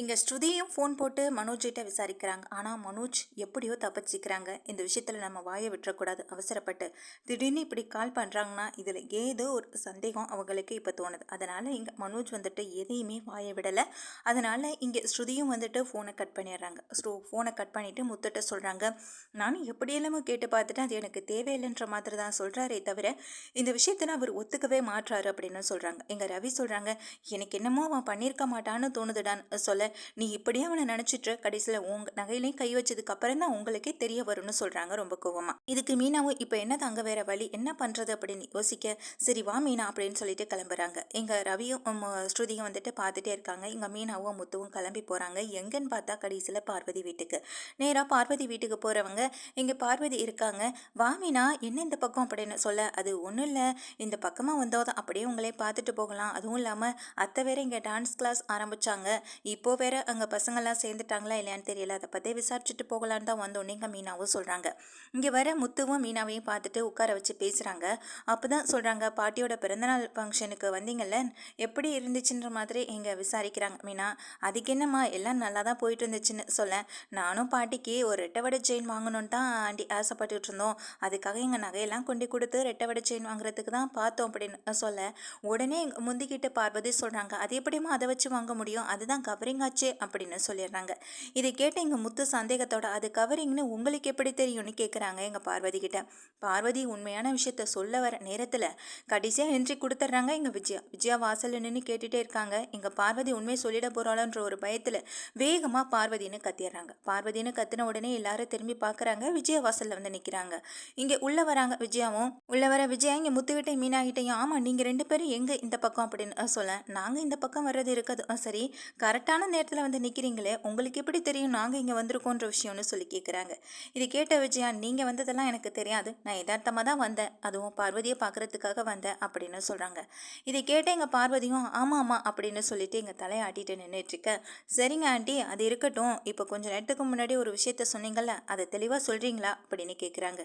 இங்கே ஸ்ருதியும் ஃபோன் போட்டு மனோஜிட்ட விசாரிக்கிறாங்க. ஆனால் மனோஜ் எப்படியோ தப்பிச்சிக்கிறாங்க. இந்த விஷயத்தில் நம்ம வாயை விட்டுறக்கூடாது. அவசரப்பட்டு. திடீர்னு இப்படி கால் பண்ணுறாங்கன்னா இதில் ஏதோ ஒரு சந்தேகம் அவங்களுக்கு இப்போ தோணுது. அதனால் இங்கே மனோஜ் வந்துட்டு எதையுமே வாயை விடலை. அதனால் இங்கே ஸ்ருதியும் வந்துட்டு ஃபோனை கட் பண்ணிடுறாங்க. ஸ்ரூ ஃபோனை கட் பண்ணிவிட்டு முத்துட்ட சொல்கிறாங்க நானும் எப்படியெல்லாமோ கேட்டு பார்த்துட்டு அது எனக்கு தேவையில்லைன்ற மாதிரி தான் சொல்கிறாரே தவிர இந்த விஷயத்தில் அவர் ஒத்துக்கவே மாற்றாரு அப்படின்னு சொல்கிறாங்க எங்கள் ரவி சொல்கிறாங்க எனக்கு என்னமோ அவன் பண்ணியிருக்க மாட்டான்னு தோணுதுடான்னு சொல்ல நீ இப்படியே அவனை நினச்சிட்டு கடைசியில் உங்க நகையிலையும் கை வச்சதுக்கு அப்புறம் தான் உங்களுக்கே தெரிய வரும்னு சொல்கிறாங்க ரொம்ப கோவமா. இதுக்கு மீனாவும் இப்போ என்ன தங்க வேற வழி? என்ன பண்ணுறது அப்படின்னு யோசிக்க சரி வா மீனா அப்படின்னு சொல்லிட்டு கிளம்புறாங்க. எங்கள் ரவியும் ஸ்ருதியும் வந்துட்டு பார்த்துட்டே இருக்காங்க. எங்கள் மீனாவும் முத்துவும் கிளம்பி போகிறாங்க எங்கன்னு பார்த்தா கடைசியில் பார்வதி வீட்டுக்கு. நேராக பார்வதி வீட்டுக்கு போகிறவங்க இங்கே பார்வதி இருக்காங்க. வா மீனா என்ன இந்த பக்கம்? அப்படின்னு சொல்ல அது ஒன்றும் இல்லை. இந்த பக்கமாக வந்தோம் அப்படியே உங்களே பார்த்துட்டு போகலாம். அதுவும் இல்லாமல் அத்தை வேற இங்கே டான்ஸ் கிளாஸ் ஆரம்பிச்சாங்க. இப்போ வேற அங்கே பசங்கள்லாம் சேர்ந்துட்டாங்களா இல்லையான்னு தெரியல. அதை பற்றி விசாரிச்சுட்டு போகலான்னு தான் வந்தோன்னே இங்கே மீனாவும் சொல்கிறாங்க இங்கே வர முத்துவும் மீனாவையும் பார்த்துட்டு உட்கார வச்சு பேசுகிறாங்க அப்போ தான் சொல்கிறாங்க பாட்டியோட பிறந்தநாள் ஃபங்க்ஷனுக்கு வந்தீங்கல்ல எப்படி இருந்துச்சுன்ற மாதிரி இங்கே விசாரிக்கிறாங்க. மீனா அதுக்கு என்னம்மா எல்லாம் நல்லா தான் போயிட்டு இருந்துச்சுன்னு சொல்ல. நானும் பாட்டிக்கு ஒரு ரெட்டவடை செயின் வாங்கணும்னு தான் ஆண்டி ஆசைப்பட்டுட்டு இருந்தோம். அதுக்காக எங்கள் நகையெல்லாம் கொண்டு கொடுத்து ரெட்டவடை செயின் வாங்குறதுக்கு தான் பார்த்தோம் அப்படின்னு சொல்ல. உடனே முந்திக்கிட்டு பார்வதி சொல்கிறாங்க அது எப்படிம்மா அதை வச்சு வாங்க முடியும்? அதுதான் கவரிங் ஆச்சு அப்படின்னு சொல்லிடுறாங்க. இதை கேட்ட எங்கள் முத்து சந்தேகத்தோட அது கவரிங்னு உங்களுக்கு எப்படி தெரியும்னு கேட்குறாங்க எங்கள் பார்வதி கிட்ட. பார்வதி உண்மையான விஷயத்த சொல்ல வர நேரத்தில் கடைசியாக என்ட்ரி கொடுத்துட்றாங்க எங்கள் விஜயா. விஜயா வாசல் நின்று கேட்டுட்டே இருக்காங்க. எங்கள் பார்வதி உண்மையை சொல்லிட போகிறாளன்ற ஒரு பயத்தில் வேகமாக பார்வதின்னு கத்திடுறாங்க. பார்வதின்னு கத்தின உடனே எல்லாரும் திரும்பி பார்க்குறாங்க விஜயா வாசலில் வந்து நிற்கிறாங்க இங்கே உள்ளே வராங்க விஜயாவும். உள்ளே வர விஜயா இங்கே முத்துக்கிட்டே மீனாகிட்டையும் ஆமாம் நீங்கள் ரெண்டு பேரும் எங்கே இந்த பக்கம்? அப்படின்னு சொல்ல நாங்கள் இந்த பக்கம் வர்றது இருக்குது. சரி கரெக்டான நேரத்தில் வந்து நிற்கிறீங்களே உங்களுக்கு எப்படி தெரியும் நாங்கள் இங்கே வந்திருக்கோன்ற விஷயம்னு சொல்லி கேட்குறாங்க இது கேட்ட விஜயா நீங்கள் வந்ததெல்லாம் எனக்கு தெரியாது. நான் யதார்த்தமாக தான் வந்தேன். அதுவும் பார்வதியை பார்க்குறதுக்காக வந்தேன் அப்படின்னு சொல்கிறாங்க இதை கேட்ட எங்கள் பார்வதியும் ஆமாம் ஆமாம் அப்படின்னு சொல்லிட்டு எங்கள் தலையாட்டிட்டு நின்றுட்டுருக்க சரிங்க ஆண்டி அது இருக்கட்டும். இப்போ கொஞ்சம் நேரத்துக்கு முன்னாடி ஒரு விஷயத்த சொன்னீங்கல்ல அதை தெளிவாக சொல்கிறீங்களா அப்படின்னு கேட்குறாங்க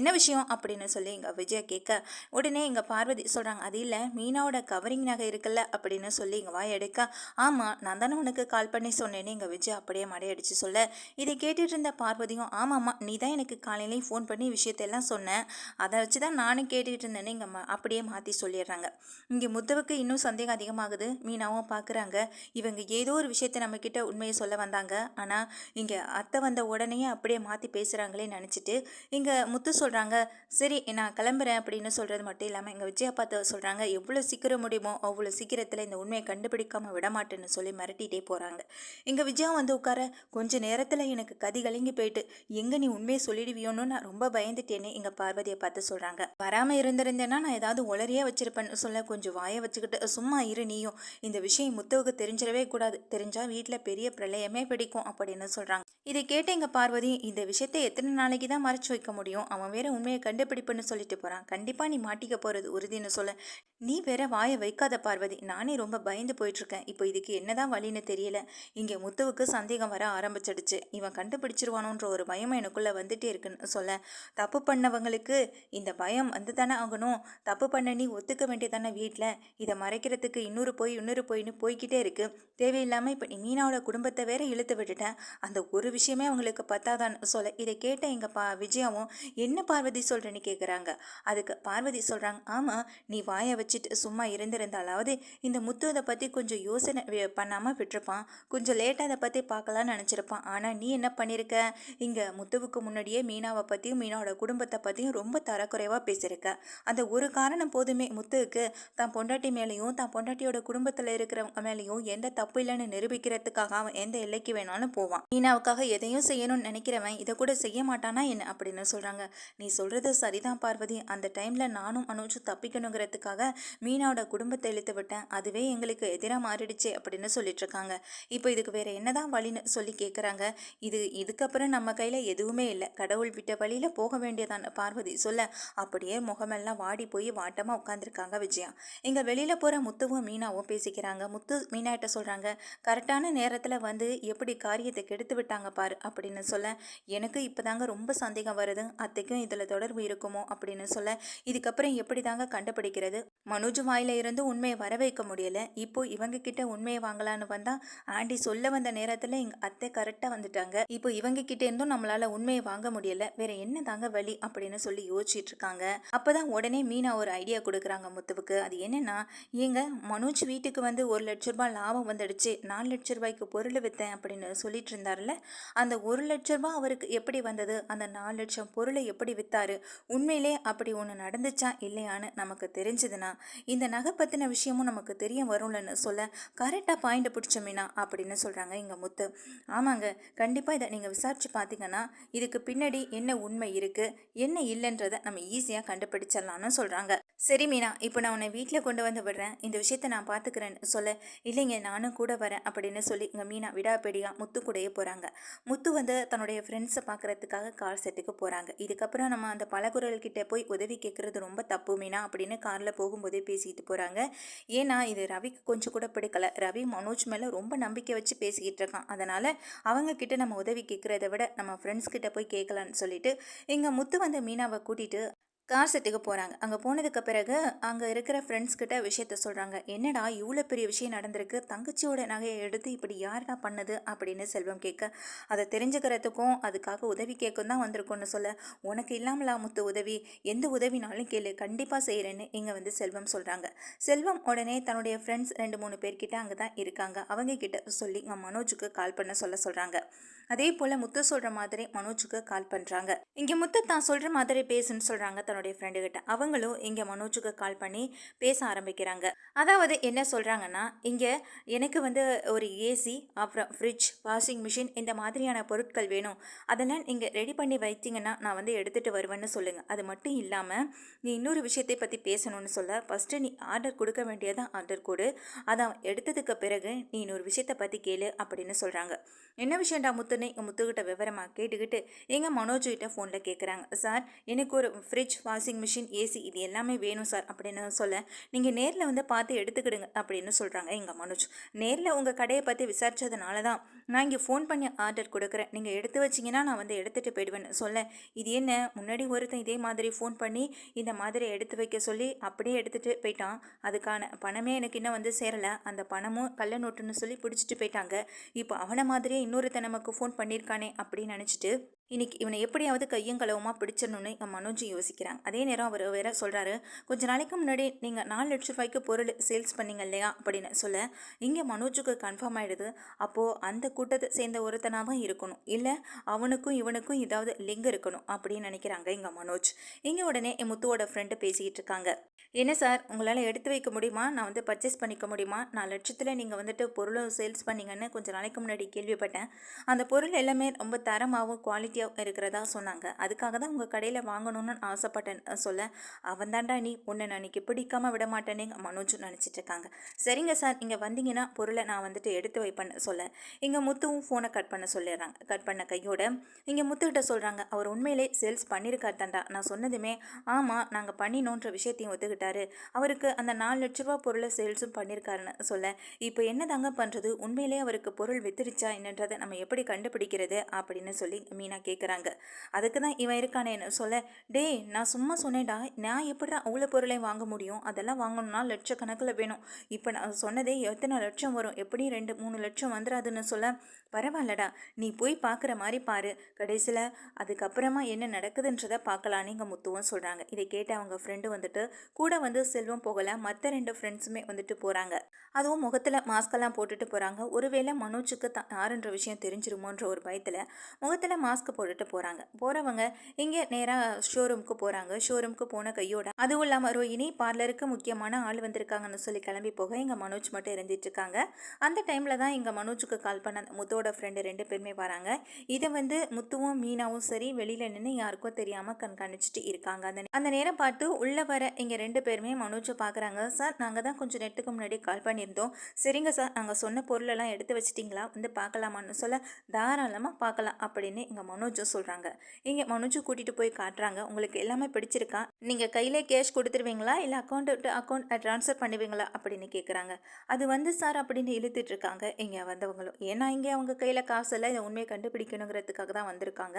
என்ன விஷயம்? அப்படின்னு சொல்லி எங்கள் விஜயா கேட்க உடனே எங்கள் பார்வதி சொல்கிறாங்க அது இல்லை மீனாவோட கவரிங் நகை இருக்குல்ல அப்படின்னு சொல்லி எங்கள் வாய் எடுக்க ஆமாம் நான் தானே உனக்கு கால் பண்ணி சொன்னேன்னு எங்கள் விஜய் அப்படியே மடையடிச்சு சொல்ல. இதை கேட்டுட்டு இருந்த பார்வதியும் ஆமாம்மா நீ தான் எனக்கு காலையிலேயும் ஃபோன் பண்ணி விஷயத்தெல்லாம் சொன்னேன் அதை வச்சு தான் நானும் கேட்டுக்கிட்டு இருந்தேன்னு இங்கே அப்படியே மாற்றி சொல்லிடுறாங்க. இங்கே முத்துவுக்கு இன்னும் சந்தேகம் அதிகமாகுது. மீனாவும் பார்க்குறாங்க இவங்க ஏதோ ஒரு விஷயத்தை நம்மக்கிட்ட உண்மையை சொல்ல வந்தாங்க. ஆனால் இங்கே அத்தை வந்த உடனே அப்படியே மாற்றி பேசுகிறாங்களே நினச்சிட்டு இங்கே முத்து சொல்கிறாங்க சரி நான் கிளம்புறேன் அப்படின்னு சொல்கிறது மட்டும் இல்லாமல் எங்கள் விஜயா பார்த்து சொல்கிறாங்க எவ்வளோ சீக்கிரம் முடியுமோ அவ்வளோ சீக்கிரத்தில் இந்த உண்மையை கண்டுபிடிக்காம விடமாட்டேன்னு சொல்லி மிரட்டிகிட்டே போகிறாங்க எங்கள் விஜயா வந்து உட்கார கொஞ்ச நேரத்தில் எனக்கு கதி கலங்கி போயிட்டு எங்கே நீ உண்மையை சொல்லிடுவியோன்னு நான் ரொம்ப பயந்துட்டேன்னு எங்கள் பார்வதியை பார்த்து சொல்கிறாங்க வராமல் இருந்திருந்தேன்னா நான் ஏதாவது உளறியே வச்சிருப்பேன்னு சொல்ல கொஞ்சம் வாயை வச்சுக்கிட்டு சும்மா இரு நீயும் இந்த விஷயம் முத்துவுக்கு தெரிஞ்சிடவே கூடாது தெரிஞ்சால் வீட்டில் பெரிய பிரளயமே பிடிக்கும் அப்படின்னு சொல்கிறாங்க இதை கேட்ட எங்கள் பார்வதி இந்த விஷயத்தை எத்தனை நாளைக்கு தான் மறைச்சு வைக்க முடியும்? அவன் வேற உண்மையை கண்டுபிடிப்புன்னு சொல்லிட்டு போகிறான் கண்டிப்பாக நீ மாட்டிக்க போகிறது உறுதின்னு சொல்ல நீ வேற வாயை வைக்காத பார்வதி. நானே ரொம்ப பயந்து போயிட்டுருக்கேன். இப்போ இதுக்கு என்னதான் வழின்னு தெரியல. இங்கே முத்துவுக்கு சந்தேகம் வர ஆரம்பிச்சிடுச்சு. இவன் கண்டுபிடிச்சிருவானோன்ற ஒரு பயம் எனக்குள்ளே வந்துட்டே இருக்குன்னு சொல்ல. தப்பு பண்ணவங்களுக்கு இந்த பயம் வந்து தானே ஆகணும். தப்பு பண்ண நீ ஒத்துக்க வேண்டியதானே வீட்டில் இதை மறைக்கிறதுக்கு இன்னொரு போய் இன்னொரு போயின்னு போய்கிட்டே இருக்கு. தேவையில்லாமல் இப்போ நீ மீனாவோட குடும்பத்தை வேற இழுத்து விட்டுட்டேன். அந்த ஒரு விஷயமே அவங்களுக்கு பத்தாதான்னு சொல்ல. இதை கேட்ட எங்கள் பா விஜயாவும் என்ன பார்வதி சொல்கிறேன்னு கேட்குறாங்க அதுக்கு பார்வதி சொல்கிறாங்க ஆமாம் நீ வாயை வச்சுட்டு சும்மா இருந்திருந்தாலாவது இந்த முத்து அதை பற்றி கொஞ்சம் யோசனை பண்ணாமல் விட்டுருப்பான். கொஞ்சம் லேட்டாக அதை பற்றி பார்க்கலான்னு நினச்சிருப்பான். ஆனால் நீ என்ன பண்ணியிருக்க இங்கே முத்துவுக்கு முன்னாடியே மீனாவை பற்றியும் மீனாவோட குடும்பத்தை பற்றியும் ரொம்ப தரக்குறைவாக பேசியிருக்க அந்த ஒரு காரணம் போதுமே முத்துவுக்கு. தான் பொண்டாட்டி மேலேயும் தான் பொண்டாட்டியோட குடும்பத்தில் இருக்கிறவங்க மேலேயும் எந்த தப்பு இல்லைன்னு நிரூபிக்கிறதுக்காக அவன் எந்த எல்லைக்கு வேணாலும் போவான். மீனாவுக்காக எதையும் செய்யணும்னு நினைக்கிறவன் இதை கூட செய்ய மாட்டானா என்ன? அப்படின்னு சொல்கிறாங்க நீ சொல்கிறது சரிதான் பார்வதி. அந்த டைமில் நானும் அனுஜும் தப்பிக்கணுங்கிறதுக்காக மீனாவோட குடும்பத்தை இழுத்து விட்டேன். அதுவே எங்களுக்கு எதிராக மாறிடுச்சு அப்படின்னு சொல்லிட்டு இருக்காங்க இப்போ இதுக்கு வேற என்னதான் வழின்னு சொல்லி கேட்குறாங்க இது இதுக்கப்புறம் நம்ம கையில் எதுவுமே இல்லை. கடவுள் விட்ட வழியில் போக வேண்டியதான பார்வதி சொல்ல அப்படியே முகமெல்லாம் வாடி போய் வாட்டமாக உட்காந்துருக்காங்க விஜயா. இங்கே வெளியில் போகிற முத்துவும் மீனாவும் பேசிக்கிறாங்க. முத்து மீனாட்ட சொல்கிறாங்க கரெக்டான நேரத்தில் வந்து எப்படி காரியத்தை கெடுத்து விட்டாங்க பாரு அப்படின்னு சொல்ல எனக்கு இப்போதாங்க ரொம்ப சந்தேகம் வருது. அத்தைக்கும் இதில் தொடர்பு இருக்குமோ அப்படின்னு சொல்ல இதுக்கப்புறம் எப்படி தாங்க கண்டுபிடிக்கிறது? மனோஜ் வாயில இருந்து உண்மையை வர வைக்க முடியல. இப்போ இவங்க கிட்ட உண்மையை வாங்கலான்னு வந்தா ஆண்டி சொல்ல வந்த நேரத்தில் எங்கள் அத்தை கரெக்டாக வந்துட்டாங்க. இப்போ இவங்க கிட்ட இருந்தும் நம்மளால் உண்மையை வாங்க முடியல. வேற என்ன தாங்க வழி அப்படின்னு சொல்லி யோசிச்சுட்டு இருக்காங்க. அப்பதான் உடனே மீனா ஒரு ஐடியா கொடுக்குறாங்க முத்துவுக்கு. அது என்னன்னா ஏங்க மனோஜ் வீட்டுக்கு வந்து ஒரு லட்ச ரூபாய் லாபம் வந்துடுச்சு. நாலு லட்ச ரூபாய்க்கு பொருள் விற்றேன் அப்படின்னு சொல்லிட்டு இருந்தார்ல அந்த ஒரு லட்ச ரூபாய் அவருக்கு எப்படி வந்தது? அந்த நாலு லட்சம் பொருளை எப்படி வித்தாரு? உண்மையிலே அப்படி ஒன்று நடந்துச்சா? இல்லையான்னு நமக்கு தெரிஞ்சதுன்னா இந்த நகை பற்றின விஷயமும் நமக்கு தெரிய வரும்லன்னு சொல்ல கரெக்டாக பாயிண்ட் பிடிச்ச மீனா அப்படின்னு சொல்கிறாங்க இங்கே முத்து. ஆமாங்க கண்டிப்பாக இதை நீங்கள் விசாரித்து பார்த்தீங்கன்னா இதுக்கு பின்னாடி என்ன உண்மை இருக்குது என்ன இல்லைன்றதை நம்ம ஈஸியாக கண்டுபிடிச்சிடலாம்னு சொல்கிறாங்க சரி மீனா இப்போ நான் உன்னை வீட்டில் கொண்டு வந்து விடுறேன். இந்த விஷயத்த நான் பார்த்துக்கிறேன்னு சொல்ல இல்லைங்க நானும் கூட வரேன் அப்படின்னு சொல்லி இங்கே மீனா விடாப்படியாக முத்து கூடயே போகிறாங்க முத்து வந்து தன்னுடைய ஃப்ரெண்ட்ஸை பார்க்குறதுக்காக கார் செட்டுக்கு போகிறாங்க இதுக்கப்புறம் நம்ம அந்த பலகுரல்கிட்ட போய் உதவி கேட்குறது ரொம்ப தப்பு மீனா அப்படின்னு காரில் போகும் போகும்போதே பேசிக்கிட்டு போகிறாங்க ஏன்னா இது ரவிக்கு கொஞ்சம் கூட பிடிக்கல. ரவி மனோஜ் மேலே ரொம்ப நம்பிக்கை வச்சு பேசிக்கிட்டு இருக்கான். அதனால் அவங்க கிட்ட நம்ம உதவி கேட்குறத விட நம்ம ஃப்ரெண்ட்ஸ் கிட்ட போய் கேட்கலான்னு சொல்லிட்டு இங்கே முத்து வந்த மீனாவை கூட்டிகிட்டு கார் செட்டுக்கு போகிறாங்க அங்கே போனதுக்கு பிறகு அங்கே இருக்கிற ஃப்ரெண்ட்ஸ் கிட்ட விஷயத்த சொல்கிறாங்க என்னடா இவ்வளோ பெரிய விஷயம் நடந்திருக்கு? தங்கச்சியோட நகையை எடுத்து இப்படி யார்டா பண்ணது? அப்படின்னு செல்வம் கேட்க அதை தெரிஞ்சுக்கிறதுக்கும் அதுக்காக உதவி கேட்கும் தான் வந்திருக்கோன்னு சொல்ல. உனக்கு இல்லாமலா முத்து உதவி? எந்த உதவினாலும் கேளு. கண்டிப்பாக செய்கிறேன்னு இங்கே வந்து செல்வம் சொல்கிறாங்க செல்வம் உடனே தன்னுடைய ஃப்ரெண்ட்ஸ் ரெண்டு மூணு பேர்கிட்ட அங்கே தான் இருக்காங்க. அவங்க கிட்ட சொல்லி நான் மனோஜுக்கு கால் பண்ண சொல்ல சொல்கிறாங்க அதே போல் முத்து சொல்கிற மாதிரி மனோஜுக்கு கால் பண்ணுறாங்க இங்கே முத்து தான் சொல்கிற மாதிரி பேசுன்னு சொல்கிறாங்க தன்னுடைய ஃப்ரெண்டு கிட்ட. அவங்களும் இங்கே மனோஜுக்கு கால் பண்ணி பேச ஆரம்பிக்கிறாங்க. அதாவது என்ன சொல்கிறாங்கன்னா இங்கே எனக்கு வந்து ஒரு ஏசி அப்புறம் ஃப்ரிட்ஜ் வாஷிங் மிஷின் இந்த மாதிரியான பொருட்கள் வேணும். அதெல்லாம் நீங்கள் ரெடி பண்ணி வைத்தீங்கன்னா நான் வந்து எடுத்துகிட்டு வருவேன்னு சொல்லுங்கள் அது மட்டும் இல்லாமல் நீ இன்னொரு விஷயத்தை பற்றி பேசணும்னு சொல்ல ஃபஸ்ட்டு நீ ஆர்டர் கொடுக்க வேண்டியதான் ஆர்டர் கொடு. அதான் எடுத்ததுக்கு பிறகு நீ இன்னொரு விஷயத்தை பற்றி கேளு அப்படின்னு சொல்கிறாங்க என்ன விஷயம்டா முத்து உடனே எங்கள் முத்துக்கிட்ட விவரமாக கேட்டுக்கிட்டு எங்கள் மனோஜ்கிட்ட ஃபோனில் கேட்குறாங்க சார் எனக்கு ஒரு ஃப்ரிட்ஜ் வாஷிங் மிஷின் ஏசி இது எல்லாமே வேணும் சார் அப்படின்னு சொல்ல நீங்கள் நேரில் வந்து பார்த்து எடுத்துக்கிடுங்க அப்படின்னு சொல்கிறாங்க எங்கள் மனோஜ். நேரில் உங்கள் கடையை பற்றி விசாரித்ததுனால தான் நான் இங்கே ஃபோன் பண்ணி ஆர்டர் கொடுக்குறேன். நீங்கள் எடுத்து வச்சிங்கன்னா நான் வந்து எடுத்துகிட்டு போயிடுவேன்னு சொல்ல இது என்ன? முன்னாடி ஒருத்தன் இதே மாதிரி ஃபோன் பண்ணி இந்த மாதிரி எடுத்து வைக்க சொல்லி அப்படியே எடுத்துகிட்டு போயிட்டான். அதுக்கான பணமே எனக்கு இன்னும் வந்து சேரலை. அந்த பணமும் கள்ள நோட்டுன்னு சொல்லி பிடிச்சிட்டு போயிட்டாங்க. இப்போ அவனை மாதிரியே இன்னொருத்தன் நமக்கு ஃபோன் பண்ணியிருக்கானே அப்படின்னு நினச்சிட்டு இன்னைக்கு இவனை எப்படியாவது கையும் களவுமா பிடிச்சிடணும்னு என் மனோஜ் யோசிக்கிறாங்க. அதே நேரம் அவர் வேற சொல்கிறாரு கொஞ்ச நாளைக்கு முன்னாடி நீங்கள் நாலு லட்ச ரூபாய்க்கு பொருள் சேல்ஸ் பண்ணீங்க இல்லையா? அப்படின்னு சொல்ல இங்கே மனோஜுக்கு கன்ஃபார்ம் ஆகிடுது அப்போது அந்த கூட்டத்தை சேர்ந்த ஒருத்தனாக தான் இருக்கணும். இல்லை அவனுக்கும் இவனுக்கும் ஏதாவது லிங்க் இருக்கணும் அப்படின்னு நினைக்கிறாங்க இங்கே மனோஜ். இங்கே உடனே என் முத்துவோட ஃப்ரெண்டு பேசிக்கிட்டு இருக்காங்க. என்ன சார் உங்களால் எடுத்து வைக்க முடியுமா? நான் வந்து பர்ச்சேஸ் பண்ணிக்க முடியுமா? நாலு லட்சத்தில் நீங்கள் வந்துட்டு பொருளும் சேல்ஸ் பண்ணீங்கன்னு கொஞ்சம் நாளைக்கு முன்னாடி கேள்விப்பட்டேன். அந்த பொருள் எல்லாமே ரொம்ப தரமாகவும் குவாலிட்டி குவாலிட்டியாகவும் இருக்கிறதா சொன்னாங்க. அதுக்காக தான் உங்கள் கடையில் வாங்கணும்னு ஆசைப்பட்டேன். சொல்ல அவன் தாண்டா நீ உன்னை அன்னைக்கு பிடிக்காமல் விட மாட்டேன்னு மனோஜும் நினச்சிட்டு இருக்காங்க. சரிங்க சார் இங்கே வந்தீங்கன்னா பொருளை நான் வந்துட்டு எடுத்து வைப்பேன்னு சொல்ல இங்கே முத்துவும் ஃபோனை கட் பண்ண சொல்லிடுறாங்க. கட் பண்ண கையோட இங்கே முத்துக்கிட்ட சொல்கிறாங்க அவர் உண்மையிலே சேல்ஸ் பண்ணியிருக்கார் தாண்டா நான் சொன்னதுமே ஆமாம் நாங்கள் பண்ணினோன்ற விஷயத்தையும் ஒத்துக்கிட்டாரு. அவருக்கு அந்த நாலு லட்ச ரூபா பொருளை சேல்ஸும் பண்ணியிருக்காருன்னு சொல்ல இப்போ என்ன தாங்க பண்ணுறது உண்மையிலே அவருக்கு பொருள் வித்துருச்சா என்னன்றதை நம்ம எப்படி கண்டுபிடிக்கிறது? அப்படின்னு சொல்லி மீனா கேட்குறாங்க அதுக்கு தான் இவன் இருக்கானேன்னு சொல்ல டேய் நான் சும்மா சொன்னேன்டா நான் எப்படிடா அவ்வளோ பொருளை வாங்க முடியும்? அதெல்லாம் வாங்கணும்னா லட்சக்கணக்கில் வேணும். இப்போ நான் சொன்னதே எத்தனை லட்சம் வரும்? எப்படி ரெண்டு மூணு லட்சம் வந்துடாதுன்னு சொல்ல பரவாயில்லடா நீ போய் பார்க்குற மாதிரி பாரு. கடைசியில் அதுக்கப்புறமா என்ன நடக்குதுன்றதை பார்க்கலான்னு இங்கே முத்துவும் சொல்கிறாங்க இதை கேட்டு அவங்க ஃப்ரெண்டு வந்துட்டு கூட வந்து செல்வம் போகல மற்ற ரெண்டு ஃப்ரெண்ட்ஸுமே வந்துட்டு போகிறாங்க அதுவும் முகத்தில் மாஸ்கெல்லாம் போட்டுட்டு போகிறாங்க ஒருவேளை மனோஜுக்கு தான் யாருன்ற விஷயம் தெரிஞ்சிருமோன்ற ஒரு பயத்தில் முகத்தில் மாஸ்க் போட்டுட்டு போகிறாங்க போகிறவங்க இங்கே நேராக ஷோரூமுக்கு போகிறாங்க ஷோரூமுக்கு போன கையோட. அதுவும் இல்லாமல் ரோஹினி பார்லருக்கு முக்கியமான ஆள் வந்திருக்காங்கன்னு சொல்லி கிளம்பி போக இங்கே மனோஜ் மட்டும் இருந்துட்டு இருக்காங்க. அந்த டைமில் தான் இங்கே மனோஜுக்கு கால் பண்ண முத்தோட ஃப்ரெண்டு ரெண்டு பேருமே வராங்க. இதை வந்து முத்துவும் மீனாவும் சரி வெளியில் நின்று யாருக்கும் தெரியாமல் கண்காணிச்சிட்டு இருக்காங்க. அந்த அந்த நேரம் பார்த்து உள்ளே வர இங்கே ரெண்டு பேருமே மனோஜை பார்க்குறாங்க. சார் நாங்கள் தான் கொஞ்சம் நேரத்துக்கு முன்னாடி கால் பண்ணியிருந்தோம். சரிங்க சார் நாங்கள் சொன்ன பொருளெல்லாம் எடுத்து வச்சிட்டிங்களா? வந்து பார்க்கலாமான்னு சொல்ல தாராளமாக பார்க்கலாம் அப்படின்னு இங்கே மனோஜும் சொல்கிறாங்க இங்கே மனோஜும் கூட்டிகிட்டு போய் காட்டுறாங்க. உங்களுக்கு எல்லாமே பிடிச்சிருக்கா? நீங்கள் கையிலே கேஷ் கொடுத்துருவீங்களா? இல்லை அக்கௌண்ட் டு அக்கௌண்ட் ட்ரான்ஸ்ஃபர் பண்ணுவீங்களா? அப்படின்னு கேட்குறாங்க அது வந்து சார் அப்படின்னு இழுத்துட்டு இருக்காங்க. இங்கே வந்தவங்களும். ஏன்னா இங்கே அவங்க கையில் காசு இல்லை. இதை உண்மையை கண்டுபிடிக்கணுங்கிறதுக்காக தான் வந்திருக்காங்க.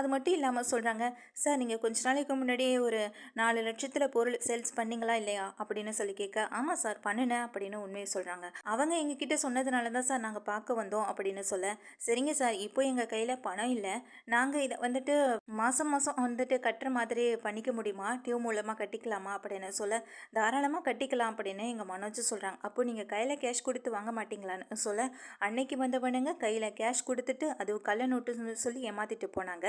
அது மட்டும் இல்லாமல் சொல்கிறாங்க சார் நீங்கள் கொஞ்ச நாளைக்கு முன்னாடியே ஒரு நாலு லட்சத்தில் பொருள் சேல்ஸ் பண்ணீங்களா இல்லையா? அப்படின்னு சொல்லி கேட்க ஆமாம் சார் பண்ணினேன் அப்படின்னு உண்மையை சொல்கிறாங்க அவங்க எங்ககிட்ட சொன்னதுனால தான் சார் நாங்கள் பார்க்க வந்தோம் அப்படின்னு சொல்ல சரிங்க சார். இப்போ எங்கள் கையில் பணம் இல்லை. நாங்கள் இதை வந்துட்டு மாதம் மாதம் வந்துட்டு கட்டுற மாதிரி பண்ணிக்க முடியுமா? டியூ மூலமாக கட்டிக்கலாமா அப்படின்னு சொல்ல தாராளமாக கட்டிக்கலாம் அப்படின்னு எங்கள் மனோஜ் சொல்கிறாங்க அப்போ நீங்கள் கையில் கேஷ் கொடுத்து வாங்க மாட்டீங்களான்னு சொல்ல அன்னைக்கு வந்தவனுங்க கையில் கேஷ் கொடுத்துட்டு அது கள்ள நோட்டுன்னு சொல்லி ஏமாற்றிட்டு போனாங்க.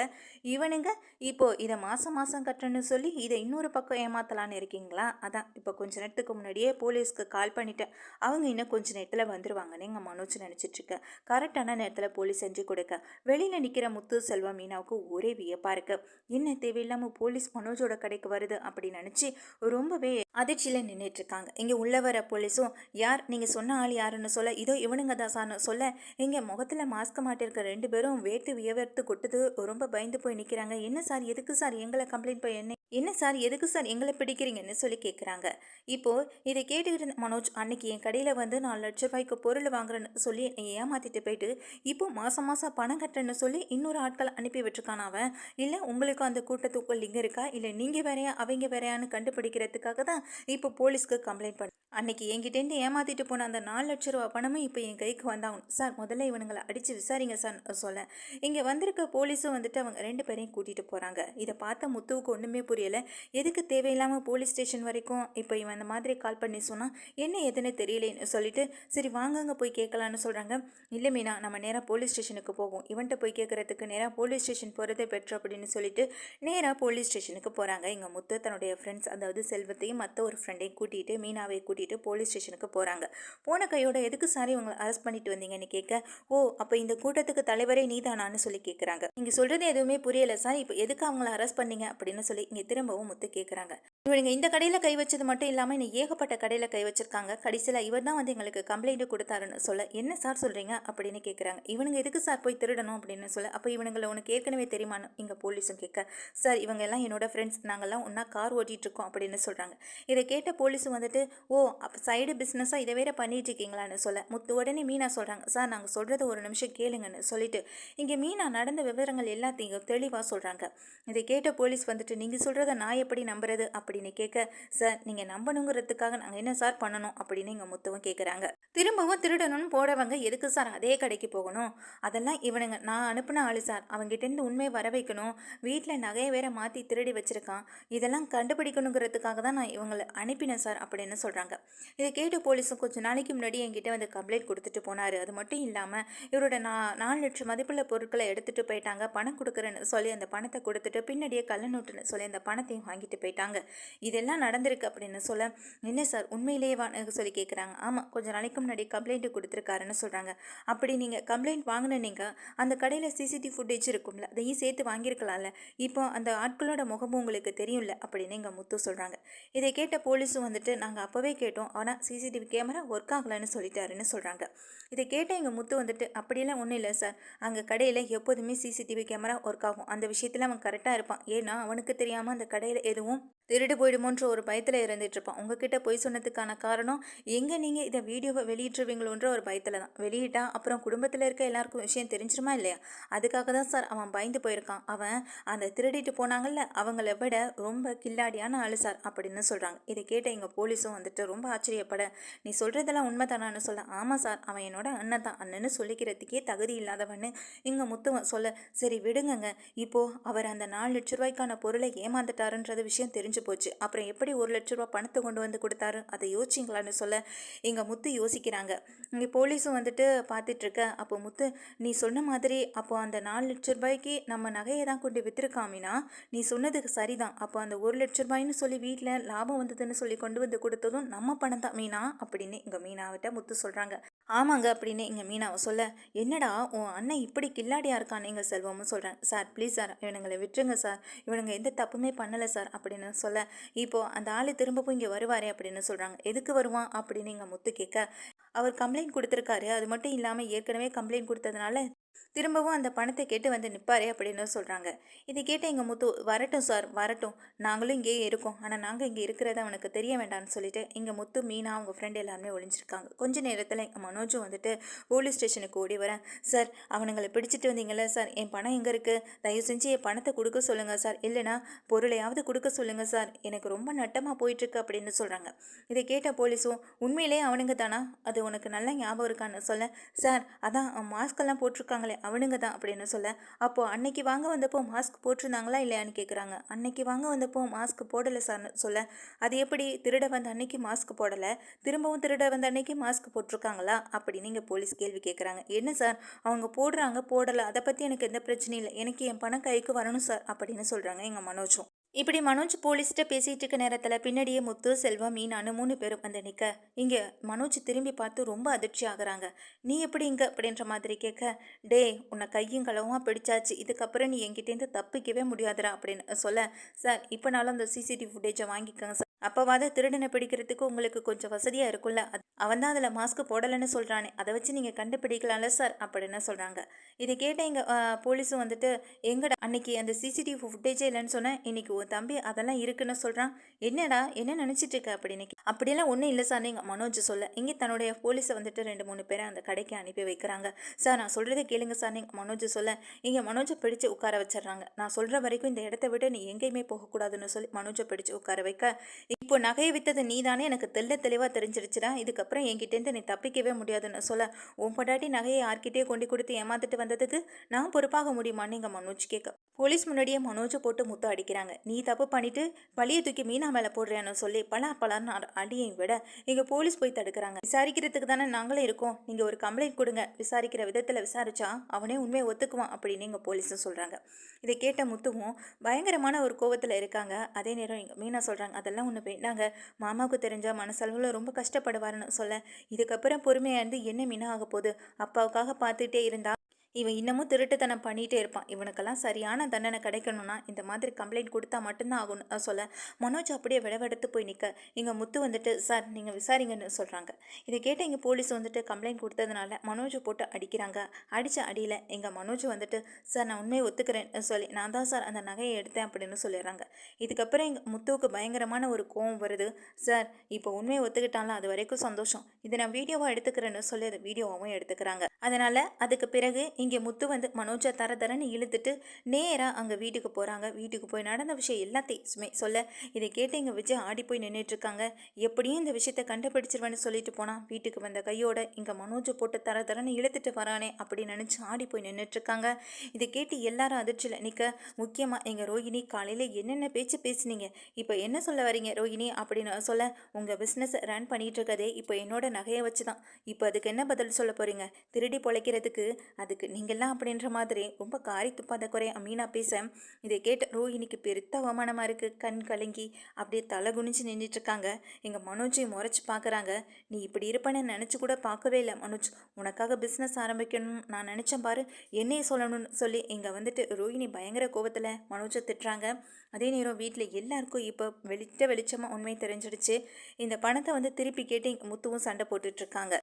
இவனுங்க இப்போ இதை மாதம் மாதம் கட்டுறேன்னு சொல்லி இதை இன்னொரு பக்கம் ஏமாத்தலான்னு இருக்கீங்களா? அதான் இப்போ கொஞ்ச நேரத்துக்கு முன்னாடியே போலீஸ்க்கு கால் பண்ணிட்டேன். அவங்க இன்னும் கொஞ்ச நேரத்தில் வந்துருவாங்கன்னு எங்கள் மனோஜ் நினச்சிட்ருக்கேன் கரெக்டான நேரத்தில் போலீஸ் செஞ்சு கொடுக்க. வெளியில் நிற்கிற முத்து செல்வம் மீனாவுக்கு ஒரே வியப்பாக இருக்கு. என்ன தேவையில்லாமல் போலீஸ் மனோஜோட கடைக்கு வருது அப்படின்னு நினச்சி ரொம்பவே அதிர்ச்சியில் நின்றுட்டு இருக்காங்க. இங்கே உள்ள வர போலீஸும் யார்? நீங்கள் சொன்ன ஆள் யாருன்னு சொல்ல இதோ இவனுங்க தாசான்னு சொல்ல இங்கே முகத்தில் மாஸ்க் மாட்டிருக்க ரெண்டு பேரும் வேட்டு வியவர்த்து கொட்டுது ரொம்ப பயந்து போய் நிற்கிறாங்க என்ன சார்? எதுக்கு சார்? எங்களை கம்ப்ளைண்ட் போய் என்ன என்ன சார் எதுக்கு சார் எங்களை பிடிக்கிறீங்கன்னு சொல்லி கேட்குறாங்க இப்போது இதை கேட்டுக்கிட்டு மனோஜ் அன்னைக்கு என் கடையில் வந்து நாலு லட்ச ரூபாய்க்கு பொருள் வாங்குறேன்னு சொல்லி என்னை ஏமாற்றிட்டு போயிட்டு இப்போ மாதம் மாதம் பணம் கட்டுறேன்னு சொல்லி இன்னொரு ஆட்களை அனுப்பி விட்டுருக்கான் அவன்? இல்லை உங்களுக்கு அந்த கூட்டத்துக்குள் லிங்க் இருக்கா? இல்லை நீங்கள் வேறையா அவங்க வேறையான்னு கண்டுபிடிக்கிறதுக்காக தான் இப்போ போலீஸ்க்கு கம்ப்ளைண்ட் பண்ண அன்னைக்கு என்கிட்டேருந்து ஏமாற்றிட்டு போன அந்த நாலு லட்ச ரூபா பணமும் இப்போ என் கைக்கு வந்தாகணும். சார் முதல்ல இவனுங்களை அடித்து விசாரிங்க சார் சொல்ல இங்கே வந்திருக்க போலீஸும் வந்துட்டு அவங்க ரெண்டு பேரையும் கூட்டிகிட்டு போகிறாங்க இதை பார்த்த முத்துவுக்கு ஒன்றுமே புரியலை எதுக்கு தேவையில்லாமல் போலீஸ் ஸ்டேஷன் வரைக்கும் இப்போ இவன் அந்த மாதிரி கால் பண்ணி சொன்னால் என்ன எதுன்னு தெரியலேன்னு சொல்லிட்டு சரி வாங்கங்க போய் கேட்கலான்னு சொல்கிறாங்க இல்லை மீனா நம்ம நேராக போலீஸ் ஸ்டேஷனுக்கு போவோம். இவன்ட்ட போய் கேட்குறதுக்கு நேராக போலீஸ் ஸ்டேஷன் போகிறதே பெட்ரு அப்படின்னு சொல்லிட்டு நேராக போலீஸ் ஸ்டேஷனுக்கு போகிறாங்க எங்கள் முத்து தன்னுடைய ஃப்ரெண்ட்ஸ் அதாவது செல்வத்தையும் மற்ற ஒரு ஃப்ரெண்டையும் கூட்டிகிட்டு மீனாவை கூட்டிகிட்டு போலீஸ் ஸ்டேஷனுக்கு போகிறாங்க போன கையோட எதுக்கு சாரி உங்களை அரெஸ்ட் பண்ணிட்டு வந்தீங்கன்னு கேட்க? ஓ அப்போ இந்த கூட்டத்துக்கு தலைவரே நீதானான்னு சொல்லி கேட்குறாங்க நீங்கள் சொல்கிறது எதுவுமே புரியலை சார். இப்போ எதுக்கு அவங்கள அரெஸ்ட் பண்ணீங்க? அப்படின்னு சொல்லி இங்கே திரும்பவும் முத்து கேட்குறாங்க இவனுங்க இந்த கடையில் கை வச்சது மட்டும் இல்லாமல் இன்னும் ஏகப்பட்ட கடையில் கை வச்சிருக்காங்க. கடைசியில் இவர் தான் வந்து எங்களுக்கு கம்ப்ளைண்ட் கொடுத்தாருன்னு சொல்ல என்ன சார் சொல்கிறீங்க அப்படின்னு கேட்குறாங்க இவனுங்க எதுக்கு சார் போய் திருடணும்? அப்படின்னு சொல்ல அப்போ இவனுங்களை உனக்கு ஏற்கனவே தெரியுமான்னு இங்கே போலீஸும் கேட்க. சார் இவங்க எல்லாம் என்னோட ஃப்ரெண்ட்ஸ் நாங்கள்லாம் ஒன்றா கார் ஓட்டிகிட்ருக்கோம் அப்படின்னு சொல்கிறாங்க இதை கேட்ட போலீஸும் வந்துட்டு ஓ அப்போ சைடு பிஸ்னஸாக இதை வேற பண்ணிட்டு இருக்கீங்களான்னு சொல்ல. முத்து உடனே மீனா சொல்கிறாங்க சார் நாங்கள் சொல்கிறத ஒரு நிமிஷம் கேளுங்கன்னு சொல்லிட்டு இங்கே மீனா நடந்த விவரங்கள் எல்லாத்தையும் தெளிவாக சொல்கிறாங்க இதை கேட்ட போலீஸ் வந்துட்டு நீங்கள் சொல்கிற சொல்கிறத நான் எப்படி நம்புறது அப்படின்னு கேட்க சார் நீங்கள் நம்பணுங்கிறதுக்காக நாங்கள் என்ன சார் பண்ணணும்? அப்படின்னு எங்கள் முத்துவும் கேட்குறாங்க திரும்பவும் திருடணும்னு போடவங்க எதுக்கு சார் அதே கடைக்கு போகணும்? அதெல்லாம் இவனுங்க நான் அனுப்பின ஆளு சார். அவங்ககிட்டேருந்து உண்மையை வர வைக்கணும். வீட்டில் நகையை வேற மாற்றி திருடி வச்சுருக்கான். இதெல்லாம் கண்டுபிடிக்கணுங்கிறதுக்காக தான் நான் இவங்களை அனுப்பினேன் சார் அப்படின்னு சொல்கிறாங்க இதை கேட்டு போலீஸும் கொஞ்சம் நாளைக்கு முன்னாடி என்கிட்ட வந்து கம்ப்ளைண்ட் கொடுத்துட்டு போனார். அது மட்டும் இல்லாமல் இவரோட நான் நாலு லட்சம் மதிப்புள்ள பொருட்களை எடுத்துகிட்டு போயிட்டாங்க. பணம் கொடுக்குறேன்னு சொல்லி அந்த பணத்தை கொடுத்துட்டு பின்னாடியே கள்ள நோட்டுன்னு சொல்லி அந்த பணத்தையும் வாங்கிட்டு போயிட்டாங்க. இதெல்லாம் நடந்திருக்கு அப்படின்னு சொல்ல என்ன சார் உண்மையிலேயே சொல்லி கேட்குறாங்க ஆமாம் கொஞ்சம் நாளைக்கு முன்னாடி கம்ப்ளைண்ட்டு கொடுத்துருக்காருன்னு சொல்கிறாங்க அப்படி நீங்கள் கம்ப்ளைண்ட் வாங்கின நீங்கள் அந்த கடையில் சிசிடிவி ஃபுட்டேஜ் இருக்கும்ல அதையும் சேர்த்து வாங்கியிருக்கலாம்ல. இப்போ அந்த ஆட்களோட முகமும் உங்களுக்கு தெரியும்ல அப்படின்னு எங்கள் முத்து சொல்கிறாங்க இதை கேட்ட போலீஸும் வந்துட்டு நாங்கள் அப்போவே கேட்டோம் ஆனால் சிசிடிவி கேமரா ஒர்க் ஆகலைன்னு சொல்லிட்டாருன்னு சொல்கிறாங்க இதை கேட்ட எங்கள் முத்து வந்துட்டு அப்படியெல்லாம் ஒன்றும் இல்லை சார். அங்கே கடையில் எப்போதுமே சிசிடிவி கேமரா ஒர்க் ஆகும். அந்த விஷயத்தில் அவன் கரெக்டாக இருப்பான். ஏன்னா அவனுக்கு தெரியாமல் அந்த கடையில் எதுவும் திருடு போயிடுமோன்ற ஒரு பயத்தில் இருந்துட்டு இருப்பான் உங்ககிட்ட பொய் சொன்னதுக்கான காரணம் எங்கே நீங்கள் இதை வீடியோவை வெளியிட்டுருவீங்களோன்ற ஒரு பயத்தில் தான். வெளியிட்டா அப்புறம் குடும்பத்தில் இருக்க எல்லாருக்கும் விஷயம் தெரிஞ்சிருமா இல்லையா? அதுக்காக தான் சார் அவன் பயந்து போயிருக்கான். அவன் அந்த திருடிட்டு போனாங்கல்ல அவங்கள விட ரொம்ப கில்லாடியான ஆளு சார் அப்படின்னு சொல்கிறாங்க இதை கேட்ட எங்கள் போலீஸும் வந்துட்டு ரொம்ப ஆச்சரியப்பட நீ சொல்கிறதெல்லாம் உண்மை தானான்னு சொல்ல. ஆமாம் சார் அவன் என்னோட அண்ணன் தான். அண்ணன்னு சொல்லிக்கிறதுக்கே தகுதி இல்லாதவன்னு இங்கே முத்துவன் சொல்ல சரி விடுங்கங்க. இப்போது அவர் அந்த நாலு லட்ச ரூபாய்க்கான பொருளை ஏமாந்துட்டாருன்றது விஷயம் தெரிஞ்சு போச்சு. அப்புறம் எப்படி ஒரு லட்ச ரூபா பணத்தை கொண்டு வந்து கொடுத்தாரு? அதை யோசிச்சிங்களான்னு சொல்ல எங்கள் முத்து யோசிக்கிறாங்க. இங்கே போலீஸும் வந்துட்டு பார்த்துட்ருக்க அப்போ முத்து நீ சொன்ன மாதிரி அப்போ அந்த நாலு லட்ச ரூபாய்க்கு நம்ம நகையை தான் கொண்டு விற்றுருக்காமினா நீ சொன்னதுக்கு சரிதான். அப்போ அந்த ஒரு லட்ச ரூபாய்னு சொல்லி வீட்டில் லாபம் வந்ததுன்னு சொல்லி கொண்டு வந்து கொடுத்ததும் நம்ம பணம் தான் மீனா? அப்படின்னு இங்கே மீனாவிட்ட முத்து சொல்கிறாங்க ஆமாங்க அப்படின்னு இங்கே மீனாவை சொல்ல என்னடா உன் அண்ணன் இப்படி கில்லாடியாக இருக்கான்னு எங்கள் செல்வமும் சொல்கிறேன் சார் ப்ளீஸ் சார் இவனுங்களை விட்டுருங்க சார். இவனுங்க எந்த தப்புமே பண்ணலை சார் அப்படின்னு சொல்ல இப்போது அந்த ஆள் திரும்பவும் இங்கே வருவாரே அப்படின்னு சொல்கிறாங்க எதுக்கு வருவான்? அப்படின்னு இங்கே முத்து கேட்க அவர் கம்ப்ளைண்ட் கொடுத்துருக்காரு. அது மட்டும் இல்லாமல் ஏற்கனவே கம்ப்ளைண்ட் கொடுத்ததுனால திரும்பவும் அந்த பணத்தை கேட்டு வந்து நிற்பாரே அப்படின்னு சொல்கிறாங்க இதை கேட்டு எங்கள் முத்து வரட்டும் சார் வரட்டும். நாங்களும் இங்கேயே இருக்கோம். ஆனால் நாங்கள் இங்கே இருக்கிறத அவனுக்கு தெரிய வேண்டாம்னு சொல்லிட்டு இங்கே முத்து மீனா அவங்க ஃப்ரெண்டு எல்லாருமே ஒளிஞ்சிருக்காங்க. கொஞ்ச நேரத்தில் எங்கள் மனோஜும் வந்துட்டு போலீஸ் ஸ்டேஷனுக்கு ஓடி வரேன். சார் அவனுங்களை பிடிச்சிட்டு வந்தீங்களே சார் என் பணம் எங்கே இருக்குது தயவு செஞ்சு என் பணத்தை கொடுக்க சொல்லுங்கள் சார் இல்லைனா பொருளையாவது கொடுக்க சொல்லுங்கள் சார் எனக்கு ரொம்ப நட்டமாக போயிட்டுருக்கு அப்படின்னு சொல்கிறாங்க இதை கேட்ட போலீஸும் உண்மையிலே அவனுங்க தானா? அது உனக்கு நல்ல ஞாபகம் இருக்கான்னு சொல்ல சார் அதான் மாஸ்கெல்லாம் போட்டிருக்காங்களே அவனுங்க தான் அப்படின்னு சொல்ல அப்போது அன்னைக்கு வாங்க வந்தப்போ மாஸ்க் போட்டிருந்தாங்களா இல்லையான்னு கேட்குறாங்க. அன்னைக்கு வாங்க வந்தப்போ மாஸ்க் போடலை சார்னு சொல்ல அது எப்படி திருட வந்த அன்னைக்கு மாஸ்க் போடலை திரும்பவும் திருட வந்த அன்னைக்கு மாஸ்க் போட்டிருக்காங்களா அப்படின்னு இங்கே போலீஸ் கேள்வி கேட்குறாங்க. என்ன சார் அவங்க போடுறாங்க போடலை அதை பற்றி எனக்கு எந்த பிரச்சனையும் இல்லை எனக்கு என் பணம் கைக்கு வரணும் சார் அப்படின்னு சொல்கிறாங்க எங்கள் மனோஜும். இப்படி மனோஜ் போலீஸ்கிட்ட பேசிகிட்டு இருக்க நேரத்தில் பின்னாடியே முத்து செல்வம் மீனானு மூணு பேரும் வந்து நிற்க இங்கே மனோஜ் திரும்பி பார்த்து ரொம்ப அதிர்ச்சி ஆகுறாங்க. நீ எப்படி இங்கே? அப்படின்ற மாதிரி கேட்க டே உன்னை கையும் களவுமா பிடிச்சாச்சு. இதுக்கப்புறம் நீ என்கிட்டேருந்து தப்பிக்கவே முடியாதுடா அப்படின்னு சொல்ல சார் இப்போனாலும் அந்த சிசிடிவி ஃபுட்டேஜை வாங்கிக்கோங்க சார். அப்போவாத திருடனை பிடிக்கிறதுக்கு உங்களுக்கு கொஞ்சம் வசதியாக இருக்கும்ல? அவன் தான் அதில் மாஸ்க் போடலைன்னு சொல்கிறானே அதை வச்சு நீங்கள் கண்டுபிடிக்கலாம்ல சார் அப்படின்னு சொல்கிறாங்க இதை கேட்ட எங்கள் போலீஸும் வந்துட்டு எங்கடா அன்னைக்கு அந்த சிசிடிவி ஃபுட்டேஜே இல்லைன்னு சொன்னேன் இன்னைக்கு உன் தம்பி அதெல்லாம் இருக்குன்னு சொல்கிறான் என்னடா என்ன நினச்சிட்டு இருக்க? அப்படின்னு அப்படியெல்லாம் ஒன்றும் இல்லை சார் நீங்கள் மனோஜ் சொல்ல. இங்கே தன்னுடைய போலீஸை வந்துட்டு ரெண்டு மூணு பேரை அந்த கடைக்கு அனுப்பி வைக்கிறாங்க. சார் நான் சொல்கிறத கேளுங்க சார் நீங்கள் மனோஜ் சொல்ல. இங்கே மனோஜை பிடிச்சி உட்கார வச்சிடுறாங்க. நான் சொல்கிற வரைக்கும் இந்த இடத்த விட நீ எங்கேயுமே போகக்கூடாதுன்னு சொல்லி மனோஜை பிடிச்சி உட்கார வைக்க இப்போ நகையை வித்தது நீ தானே எனக்கு தெல்ல தெளிவாக தெரிஞ்சிருச்சுடா. இதுக்கப்புறம் என்கிட்டேருந்து நீ தப்பிக்கவே முடியாதுன்னு சொல்ல. உன் பொண்டாட்டி நகையை யார்கிட்டயே கொண்டு கொடுத்து ஏமாந்துட்டு வந்ததுக்கு நான் பொறுப்பாக முடியுமான்னு எங்கள் மனோஜ் கேட்க. போலீஸ் முன்னாடியே மனோஜை போட்டு முத்தம் அடிக்கிறாங்க. நீ தப்பு பண்ணிட்டு பழியை தூக்கி மீனா மேலே போடுறேன்னு சொல்லி பல பலர்னு அடியை விட இங்கே போலீஸ் போய் தடுக்கிறாங்க. விசாரிக்கிறதுக்கு தானே நாங்களே இருக்கோம். நீங்கள் ஒரு கம்ப்ளைண்ட் கொடுங்க. விசாரிக்கிற விதத்தில் விசாரிச்சா அவனே உண்மையை ஒத்துக்குவான் அப்படின்னு எங்கள் போலீஸும் சொல்கிறாங்க இதை கேட்ட முத்துவும் பயங்கரமான ஒரு கோவத்தில் இருக்காங்க. அதே நேரம் எங்கள் மீனா சொல்கிறாங்க அதெல்லாம் ஒன்று வேண்டாங்க. மாமாவுக்கு தெரிஞ்சால் மனசளவில் ரொம்ப கஷ்டப்படுவாருன்னு சொல்ல. இதுக்கப்புறம் பொறுமையாக இருந்து என்ன மீனா ஆக போகுது? அப்பாவுக்காக பார்த்துட்டே இருந்தா இவன் இன்னமும் திருட்டுத்தனம் பண்ணிகிட்டே இருப்பான். இவனுக்கெல்லாம் சரியான தண்டனை கிடைக்கணும்னா இந்த மாதிரி கம்ப்ளைண்ட் கொடுத்தா மட்டும்தான் ஆகும்னு சொல்ல. மனோஜ் அப்படியே விடவெடுத்து போய் நிற்க இங்கே முத்து வந்துட்டு சார் நீங்கள் விசாரிங்கன்னு சொல்கிறாங்க இதை கேட்ட இங்கே போலீஸ் வந்துட்டு கம்ப்ளைண்ட் கொடுத்ததுனால மனோஜை போட்டு அடிக்கிறாங்க. அடித்த அடியில் எங்கள் மனோஜ் வந்துட்டு சார் நான் உண்மையை ஒத்துக்கிறேன்னு சொல்லி நான் தான் சார் அந்த நகையை எடுத்தேன் அப்படின்னு சொல்லிடுறாங்க. இதுக்கப்புறம் எங்கள் முத்துவுக்கு பயங்கரமான ஒரு கோவம் வருது. சார் இப்போ உண்மையை ஒத்துக்கிட்டாலும் அது வரைக்கும் சந்தோஷம். இதை நான் வீடியோவாக எடுத்துக்கிறேன்னு சொல்லி அதை வீடியோவாகவும் எடுத்துக்கிறாங்க. அதனால் அதுக்கு பிறகு இங்கே முத்து வந்து மனோஜா தர தரன்னு இழுத்துட்டு நேராக அங்கே வீட்டுக்கு போகிறாங்க வீட்டுக்கு போய் நடந்த விஷயம் எல்லாத்தையுமே சொல்ல. இதை கேட்டு இங்கே விஜய் ஆடி போய் நின்றுட்டுருக்காங்க எப்படியும் இந்த விஷயத்தை கண்டுபிடிச்சிருவேன்னு சொல்லிட்டு போனால் வீட்டுக்கு வந்த கையோட இங்கே மனோஜை போட்டு தர தரன்னு இழுத்துட்டு வரானே அப்படின்னு நினச்சி ஆடி போய் நின்றுட்டுருக்காங்க இதை கேட்டு எல்லாரும் அதிர்ச்சியில் நிற்க முக்கியமாக எங்கள் ரோஹிணி காலையில் என்னென்ன பேச்சு பேசுனீங்க? இப்போ என்ன சொல்ல வரீங்க ரோஹிணி? அப்படின்னு சொல்ல உங்கள் பிஸ்னஸ் ரன் பண்ணிகிட்டு இருக்கதே இப்போ என்னோட நகையை வச்சு தான் இப்போ அதுக்கு என்ன பதில் சொல்ல போகிறீங்க திருடி பொழைக்கிறதுக்கு அதுக்கு நீங்கள்லாம் அப்படின்ற மாதிரி ரொம்ப காரி துப்பாத குறைய அமீனா பேச இதை கேட்ட ரோஹினிக்கு பெருத்த அவமானமாக இருக்குது கண் கலங்கி அப்படியே தலை குனிஞ்சு நின்றுட்டுருக்காங்க எங்கள் மனோஜை முறைச்சி பார்க்குறாங்க நீ இப்படி இருப்பேன்னு நினச்சி கூட பார்க்கவே இல்லை மனோஜ். உனக்காக பிஸ்னஸ் ஆரம்பிக்கணும் நான் நினச்சேன் பாரு. என்னையே சொல்லணும்னு சொல்லி இங்கே வந்துட்டு ரோஹிணி பயங்கர கோபத்தில் மனோஜை திட்டுறாங்க. அதே நேரம் வீட்டில் எல்லாருக்கும் இப்போ வெளிச்ச வெளிச்சமாக உண்மை தெரிஞ்சிடுச்சு. இந்த பணத்தை வந்து திருப்பி கேட்டு முத்துவும் சண்டை போட்டுட்ருக்காங்க